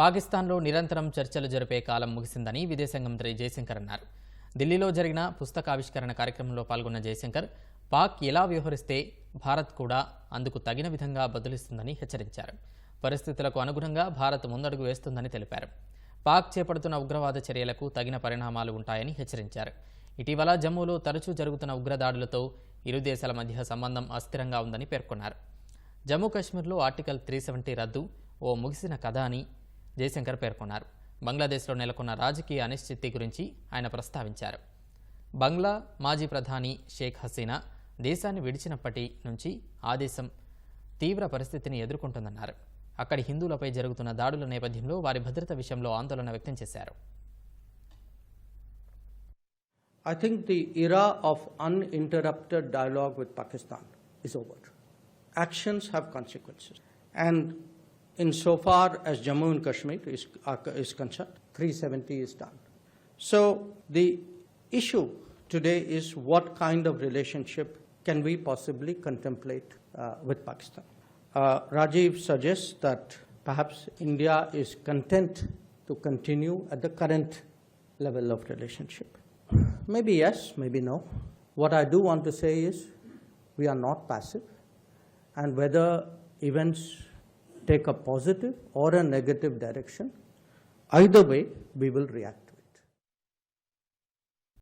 పాకిస్తాన్లో నిరంతరం చర్చలు జరిపే కాలం ముగిసిందని విదేశాంగ మంత్రి జయశంకర్ అన్నారు. ఢిల్లీలో జరిగిన పుస్తకావిష్కరణ కార్యక్రమంలో పాల్గొన్న జయశంకర్ పాక్ ఎలా వ్యవహరిస్తే భారత్ కూడా అందుకు తగిన విధంగా బదులిస్తుందని హెచ్చరించారు. పరిస్థితులకు అనుగుణంగా భారత్ ముందడుగు వేస్తుందని తెలిపారు. పాక్ చేపడుతున్న ఉగ్రవాద చర్యలకు తగిన పరిణామాలు ఉంటాయని హెచ్చరించారు. ఇటీవల జమ్మూలో తరచూ జరుగుతున్న ఉగ్రదాడులతో ఇరు దేశాల మధ్య సంబంధం అస్థిరంగా ఉందని పేర్కొన్నారు. జమ్మూ కాశ్మీర్లో ఆర్టికల్ త్రీ సెవెంటీ రద్దు ఓ ముగిసిన కథ అని జయశంకర్ పేర్కొన్నారు బంగ్లాదేశ్లో నెలకొన్న రాజకీయ అనిశ్చితి గురించి ఆయన ప్రస్తావించారు బంగ్లా మాజీ ప్రధాని షేక్ హసీనా దేశాన్ని విడిచినప్పటి నుంచి ఆ దేశం తీవ్ర పరిస్థితిని ఎదుర్కొంటుందన్నారు అక్కడి హిందువులపై జరుగుతున్న దాడుల నేపథ్యంలో వారి భద్రత విషయంలో ఆందోళన వ్యక్తం చేశారు I think the era of uninterrupted dialogue with Pakistan is over. Actions have consequences. And insofar as Jammu and Kashmir is, is concerned, 370 is done. So the issue today is what kind of relationship can we possibly contemplate uh, with Pakistan. Uh, Rajiv suggests that perhaps India is content to continue at the current level of relationship. Maybe yes, maybe no. What I do want to say is we are not passive, and whether events take a positive or a negative direction, either way, we will react.